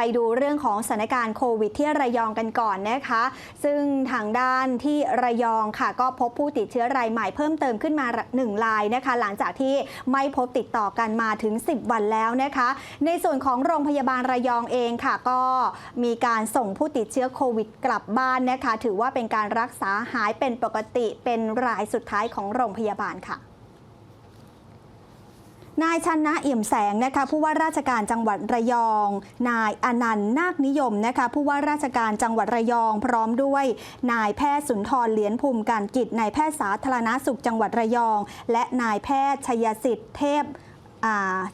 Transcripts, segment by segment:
ไปดูเรื่องของสถานการณ์โควิดที่ระยองกันก่อนนะคะ ซึ่งทางด้านที่ระยองค่ะ ก็พบผู้ติดเชื้อรายใหม่เพิ่มเติมขึ้นมาหนึ่งรายนะคะ หลังจากที่ไม่พบติดต่อกันมาถึง 10 วันแล้วนะคะ ในส่วนของโรงพยาบาลระยองเองค่ะ ก็มีการส่งผู้ติดเชื้อโควิดกลับบ้านนะคะ ถือว่าเป็นการรักษาหายเป็นปกติเป็นรายสุดท้ายของโรงพยาบาลค่ะ นายชันะเอี่ยมแสงนะคะผู้ว่าราชการจังหวัดระยอง นายอนันต์นาคนิยมนะคะผู้ว่าราชการจังหวัดระยอง พร้อมด้วย นายแพทย์สุนทรเหรียญภูมิการกิจนายแพทย์สาธารณสุขจังหวัดระยอง และนายแพทย์ชยสิทธิ์เทพ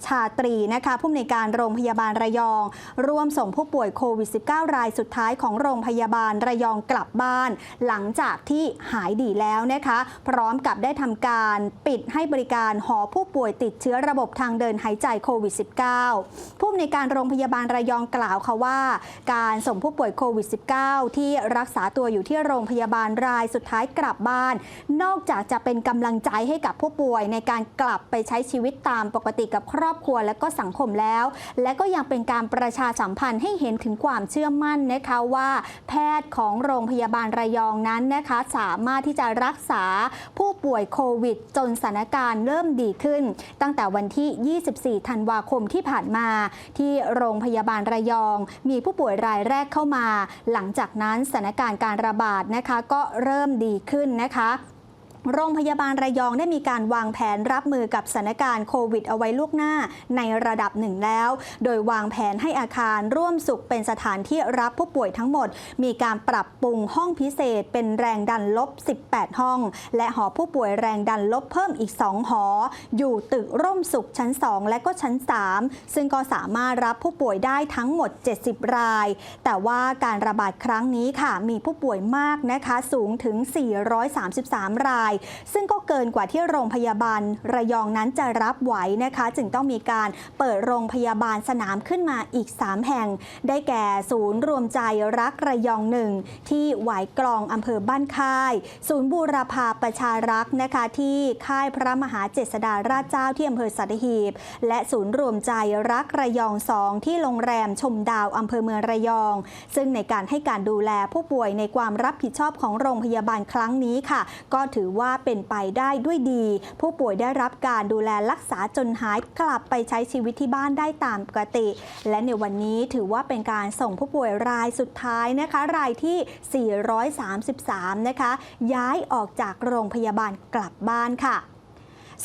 ชาตรีนะคะผู้อำนวยการโรงพยาบาลระยอง ร่วมส่งผู้ป่วยโควิด -19 รายสุดท้ายของโรงพยาบาลระยองกลับบ้าน หลังจากที่หายดีแล้วนะคะ พร้อมกับได้ทำการปิดให้บริการหอผู้ป่วยติดเชื้อระบบทางเดินหายใจโควิด -19 ผู้อำนวยการโรงพยาบาลระยองกล่าวค่ะว่า การส่งผู้ป่วยโควิด -19 ที่รักษาตัวอยู่ที่โรงพยาบาลรายสุดท้ายกลับบ้าน นอกจากจะเป็นกำลังใจให้กับผู้ป่วยในการกลับไปใช้ชีวิตตามปกติติกับครอบครัวและก็สังคมแล้ว และก็ยังเป็นการประชาสัมพันธ์ให้เห็นถึงความเชื่อมั่นนะคะว่า แพทย์ของโรงพยาบาลระยองนั้นนะคะสามารถที่จะรักษาผู้ป่วยโควิด จนสถานการณ์เริ่มดีขึ้น ตั้งแต่วันที่ 24 ธันวาคมที่ผ่านมา ที่โรงพยาบาลระยอง มีผู้ป่วยรายแรกเข้ามา หลังจากนั้นสถานการณ์การระบาดนะคะก็เริ่มดีขึ้นนะคะ โรงพยาบาลระยองได้มีการวางแผนรับมือกับสถานการณ์โควิดเอาไว้ล่วงหน้าในระดับหนึ่งแล้ว โดยวางแผนให้อาคารร่วมสุขเป็นสถานที่รับผู้ป่วยทั้งหมด มีการปรับปรุงห้องพิเศษเป็นแรงดันลบ 18 ห้อง และหอผู้ป่วยแรงดันลบเพิ่มอีก 2 หอ อยู่ตึกร่มสุขชั้น 2 และก็ชั้น 3 ซึ่งก็สามารถรับผู้ป่วยได้ทั้งหมด 70 ราย แต่ว่าการระบาดครั้งนี้ค่ะมีผู้ป่วยมากนะคะสูงถึง 433 รายซึ่งก็เกินกว่าที่โรงพยาบาลระยองนั้นจะรับไหวนะคะ จึงต้องมีการเปิดโรงพยาบาลสนามขึ้นมาอีก 3 แห่ง ได้แก่ศูนย์รวมใจรักระยองหนึ่งที่หวายกลองอำเภอบ้านค่าย ศูนย์บูรพาประชารักษ์นะคะที่ค่ายพระมหาเจษฎาราชเจ้าที่อำเภอสัตหีบ และศูนย์รวมใจรักระยองสองที่โรงแรมชมดาวอำเภอเมืองระยอง ซึ่งในการให้การดูแลผู้ป่วยในความรับผิดชอบของโรงพยาบาลครั้งนี้ค่ะ ก็ถือว่า่าเป็นไปได้ด้วยดี ผู้ป่วยได้รับการดูแลรักษาจนหายกลับไปใช้ชีวิตที่บ้านได้ตามปกติ และในวันนี้ถือว่าเป็นการส่งผู้ป่วยรายสุดท้ายนะคะ รายที่ 433 นะคะ ย้ายออกจากโรงพยาบาลกลับบ้านค่ะ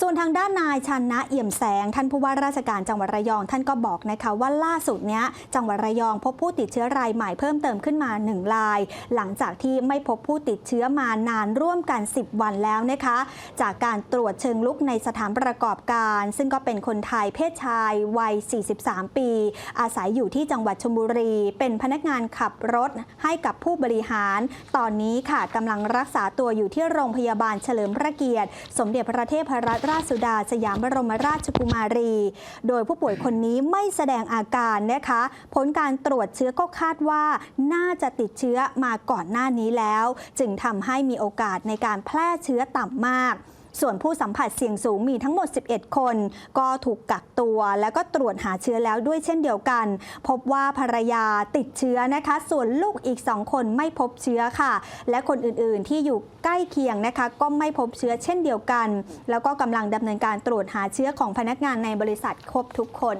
ส่วนทางด้านนายชันนะเอี่ยมแสง ท่านผู้ว่าราชการจังหวัดระยอง ท่านก็บอกนะคะว่าล่าสุดเนี้ยจังหวัดระยองพบผู้ติดเชื้อรายใหม่เพิ่มเติมขึ้นมา 1 ราย หลังจากที่ไม่พบผู้ติดเชื้อมานานร่วมกัน 10 วันแล้วนะคะ จากการตรวจเชิงลุกในสถานประกอบการ ซึ่งก็เป็นคนไทยเพศชายวัย 43 ปี อาศัยอยู่ที่จังหวัดชลบุรี เป็นพนักงานขับรถให้กับผู้บริหาร ตอนนี้ค่ะกำลังรักษาตัวอยู่ที่โรงพยาบาลเฉลิมพระเกียรติ สมเด็จพระเทพรัตนราชสุดา สยามบรมราชกุมารี โดยผู้ป่วยคนนี้ไม่แสดงอาการนะคะ ผลการตรวจเชื้อก็คาดว่าน่าจะติดเชื้อมาก่อนหน้านี้แล้ว จึงทำให้มีโอกาสในการแพร่เชื้อต่ำมาก ส่วนผู้สัมผัสเสี่ยงสูงมีทั้งหมด 11 คน ก็ถูกกักตัว แล้วก็ตรวจหาเชื้อแล้วด้วยเช่นเดียวกัน พบว่าภรรยาติดเชื้อนะคะ ส่วนลูกอีก 2 คนไม่พบเชื้อค่ะ และคนอื่นๆที่อยู่ใกล้เคียงนะคะ ก็ไม่พบเชื้อเช่นเดียวกัน แล้วก็กำลังดำเนินการตรวจหาเชื้อของพนักงานในบริษัทครบทุกคน